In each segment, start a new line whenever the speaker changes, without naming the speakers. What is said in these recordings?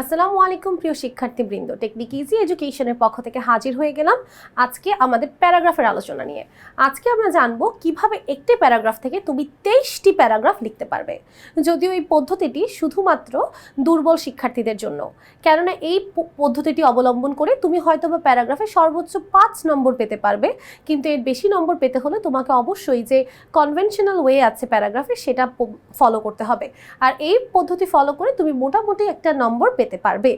আসসালামু আলাইকুম প্রিয় শিক্ষার্থীবৃন্দ। টেকনিক ইজি এডুকেশনের পক্ষ থেকে হাজির হয়ে গেলাম আজকে আমাদের প্যারাগ্রাফের আলোচনা নিয়ে। আজকে আমরা জানব কীভাবে একটি প্যারাগ্রাফ থেকে তুমি তেইশটি প্যারাগ্রাফ লিখতে পারবে। যদিও এই পদ্ধতিটি শুধুমাত্র দুর্বল শিক্ষার্থীদের জন্য। কেননা এই পদ্ধতিটি অবলম্বন করে তুমি হয়তো বা প্যারাগ্রাফে সর্বোচ্চ পাঁচ নম্বর পেতে পারবে, কিন্তু এর বেশি নম্বর পেতে হলে তোমাকে অবশ্যই যে কনভেনশনাল ওয়ে আছে প্যারাগ্রাফে সেটা ফলো করতে হবে। আর এই পদ্ধতি ফলো করে তুমি মোটামুটি একটা নম্বর পেতে পারবে।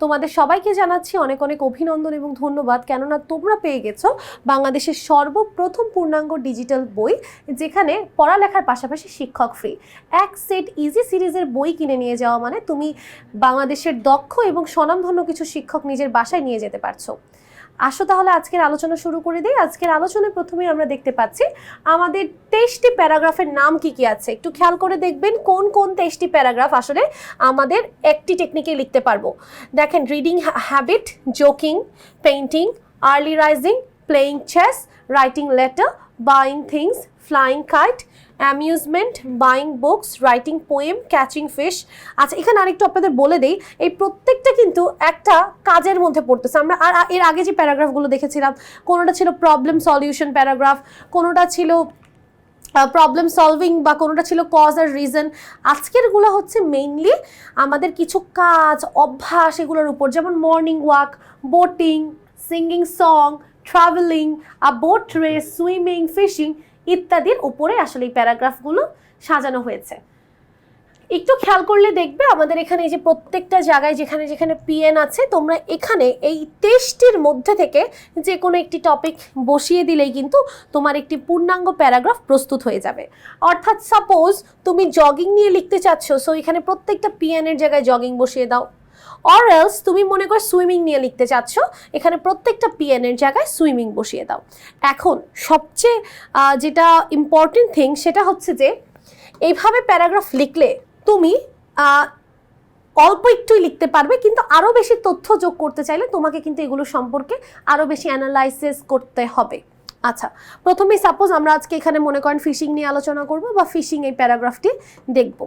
তোমাদের সবাইকে জানাচ্ছি অনেক অনেক অভিনন্দন এবং ধন্যবাদ। কেননা তোমরা পেয়ে গেছো বাংলাদেশের সর্বপ্রথম পূর্ণাঙ্গ ডিজিটাল বই, যেখানে পড়ালেখার পাশাপাশি শিক্ষক ফ্রি এক সেট ইজি সিরিজের বই কিনে নিয়ে যাওয়া মানে তুমি বাংলাদেশের দক্ষ এবং স্বনামধন্য কিছু শিক্ষক নিজের বাসায় নিয়ে যেতে পারছ। আসো তাহলে আজকের আলোচনা শুরু করে দিই। আজকের আলোচনায় প্রথমেই আমরা দেখতে পাচ্ছি আমাদের তেইশটি প্যারাগ্রাফের নাম কি কি আছে। একটু খেয়াল করে দেখবেন কোন কোন তেইশটি প্যারাগ্রাফ আসলে আমাদের একটি টেকনিকে লিখতে পারব। দেখেন, reading habit, joking painting early rising playing chess, writing letter, buying things flying kite, amusement, buying books, writing poem, catching fish. আচ্ছা এখানে আরেকটু আপনাদের বলে দেই, এই প্রত্যেকটা কিন্তু একটা কাজের মধ্যে পড়তেছে। আমরা আর এর আগে যে প্যারাগ্রাফগুলো দেখেছিলাম, কোনোটা ছিল প্রবলেম সলিউশন প্যারাগ্রাফ, কোনোটা ছিল প্রবলেম সলভিং বা কোনোটা ছিল কজ আর রিজন আজকেরগুলো হচ্ছে মেইনলি আমাদের কিছু কাজ, অভ্যাস এগুলোর উপর। যেমন morning walk boating singing song travelling a boat race swimming fishing ইত্যাদির উপরে আসলে এই প্যারাগ্রাফগুলো সাজানো হয়েছে। একটু খেয়াল করলে দেখবে আমাদের এখানে এই যে প্রত্যেকটা জায়গায় যেখানে যেখানে পিএন আছে, তোমরা এখানে এই তেইশটির মধ্যে থেকে যে কোনো একটি টপিক বসিয়ে দিলেই কিন্তু তোমার একটি পূর্ণাঙ্গ প্যারাগ্রাফ প্রস্তুত হয়ে যাবে। অর্থাৎ সাপোজ তুমি জগিং নিয়ে লিখতে চাচ্ছ সো এখানে প্রত্যেকটা পিএন এর জায়গায় জগিং বসিয়ে দাও। অর এলস তুমি মনে করো সুইমিং নিয়ে লিখতে চাচ্ছ, এখানে প্রত্যেকটা পিএন এর জায়গায় সুইমিং বসিয়ে দাও। এখন, সবচেয়ে যেটা ইম্পর্টেন্ট থিং সেটা হচ্ছে যে, এইভাবে প্যারাগ্রাফ লিখলে তুমি অল্প একটুই লিখতে পারবে, কিন্তু আরও বেশি তথ্য যোগ করতে চাইলে তোমাকে কিন্তু এগুলো সম্পর্কে আরও বেশি অ্যানালাইসিস করতে হবে। আচ্ছা প্রথমেই সাপোজ আমরা আজকে এখানে মনে করেন ফিশিং নিয়ে আলোচনা করব বা ফিশিং এই প্যারাগ্রাফটি দেখব।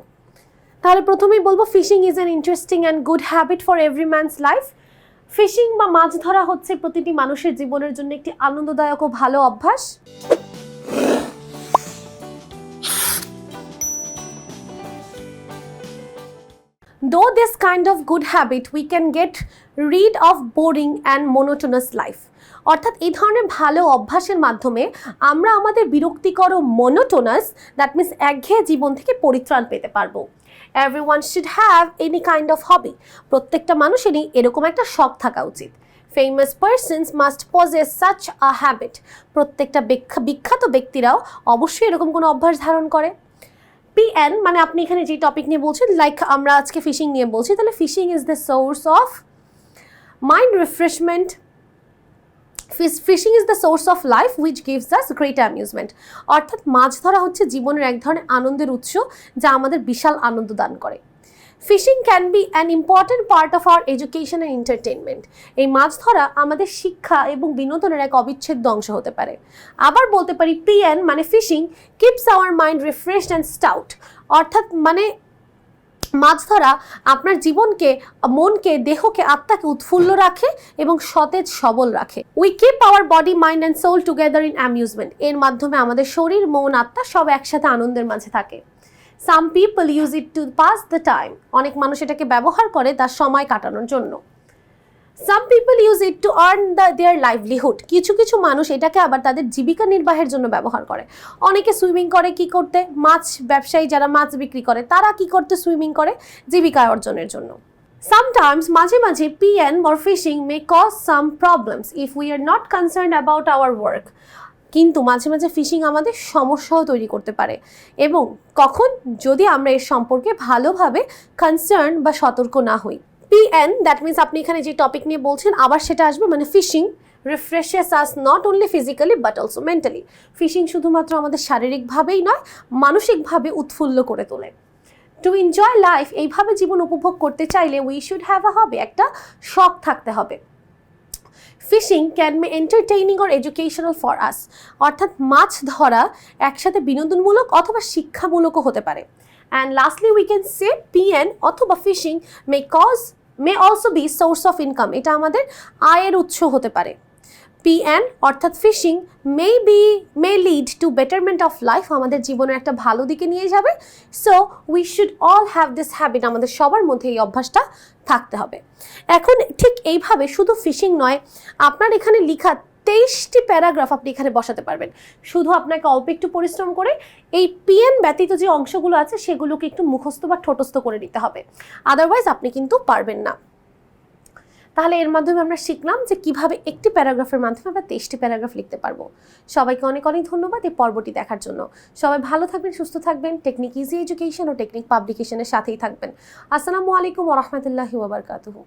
তাহলে প্রথমেই বলব fishing is an interesting and good habit for every man's life fishing বা মাছ ধরা হচ্ছে প্রতিটি মানুষের জীবনের জন্য একটি আনন্দদায়ক ও ভালো অভ্যাস Though this kind of good habit, we can get rid of boring and monotonous life. অর্থাৎ এই ধরনের ভালো অভ্যাসের মাধ্যমে আমরা আমাদের বিরক্তিকর মনোটোনাস দ্যাট মিনস একঘেয়ে জীবন থেকে পরিত্রাণ পেতে পারব। Every one should have any kind of hobby প্রত্যেকটা মানুষেরই এরকম একটা শখ থাকা উচিত। Famous persons must possess such a habit প্রত্যেকটা বিখ্যাত ব্যক্তিরাও অবশ্যই এরকম কোনো অভ্যাস ধারণ করে। পিএন মানে আপনি এখানে যে টপিক নিয়ে বলছেন লাইক আমরা আজকে ফিশিং নিয়ে বলছি, তাহলে fishing is the source of mind refreshment fishing is the source of life which gives us great amusement. অর্থাৎ মাছ ধরা হচ্ছে জীবনের এক ধরনের আনন্দের উৎস যা আমাদের বিশাল আনন্দ দান করে। Fishing can be an important part of our education and entertainment এই মাছ ধরা আমাদের শিক্ষা এবং বিনোদনের এক অবিচ্ছেদ্য অংশ হতে পারে। আবার বলতে পারি পিএন মানে fishing keeps our mind refreshed and stout. অর্থাৎ মানে মাছ ধরা আপনার জীবনকে, মনকে, দেহকে, আত্মাকে উৎফুল্ল রাখে এবং সতেজ সবল রাখে। We keep our body mind and soul together in amusement এর মাধ্যমে আমাদের শরীর, মন, আত্মা সব একসাথে আনন্দের মাঝে থাকে। Some people use it to pass the time অনেক মানুষ এটাকে ব্যবহার করে তার সময় কাটানোর জন্য। Some people use it to earn the their livelihood কিছু কিছু মানুষ এটাকে আবার তাদের জীবিকা নির্বাহের জন্য ব্যবহার করে। অনেকে সুইমিং করে কি করতে? মাছ ব্যবসায়ী যারা মাছ বিক্রি করে, তারা কি করতে সুইমিং করে? জীবিকা অর্জনের জন্য। সামটাইমস মাঝে মাঝে পিএন or fishing may cause some problems if we are not concern about our work কিন্তু মাঝে মাঝে ফিশিং আমাদের সমস্যাও তৈরি করতে পারে। এবং কখন? যদি আমরা এর সম্পর্কে ভালোভাবে কনসার্ন বা সতর্ক না হই। পিএন দ্যাট মিনস আপনি এখানে যে টপিক নিয়ে বলছেন, আবার সেটা আসবে মানে fishing refreshes us not only physically but also mentally fishing শুধুমাত্র আমাদের শারীরিকভাবেই নয়, মানসিকভাবে উৎফুল্ল করে তোলে। টু এনজয় লাইফ এইভাবে জীবন উপভোগ করতে চাইলে উই শুড হ্যাভ আ হবে একটা শখ থাকতে হবে। Fishing can be entertaining or educational for us অর্থাৎ মাছ ধরা একসাথে বিনোদনমূলক অথবা শিক্ষামূলকও হতে পারে। And lastly we can say PN অথবা fishing may cause may also be source of income এটা আমাদের আয়ের উৎস হতে পারে। পিএন অর্থাৎ fishing may be may lead to betterment of life আমাদের জীবনের একটা ভালো দিকে নিয়ে যাবে। So we should all have this habit আমাদের সবার মধ্যে এই অভ্যাসটা থাকতে হবে। এখন ঠিক এইভাবে শুধু ফিশিং নয়, আপনার এখানে লেখা তেইশটি প্যারাগ্রাফ আপনি এখানে বসাতে পারবেন। শুধু আপনাকে অল্প একটু পরিশ্রম করে এই পিএন ব্যতীত যে অংশগুলো আছে, সেগুলোকে একটু মুখস্থ বা ঠোঁটস্থ করে নিতে হবে। আদারওয়াইজ আপনি কিন্তু পারবেন না। তাহলে এর মাধ্যমে আমরা শিখলাম যে কীভাবে একটি প্যারাগ্রাফের মাধ্যমে আমরা তেইশটি প্যারাগ্রাফ লিখতে পারব। সবাইকে অনেক অনেক ধন্যবাদ এই পর্বটি দেখার জন্য। সবাই ভালো থাকবেন, সুস্থ থাকবেন। টেকনিক ইজি এডুকেশন ও টেকনিক পাবলিকেশনের সাথেই থাকবেন। আসসালামু আলাইকুম ওরহমতুল্লাহি ওবরকাতুহু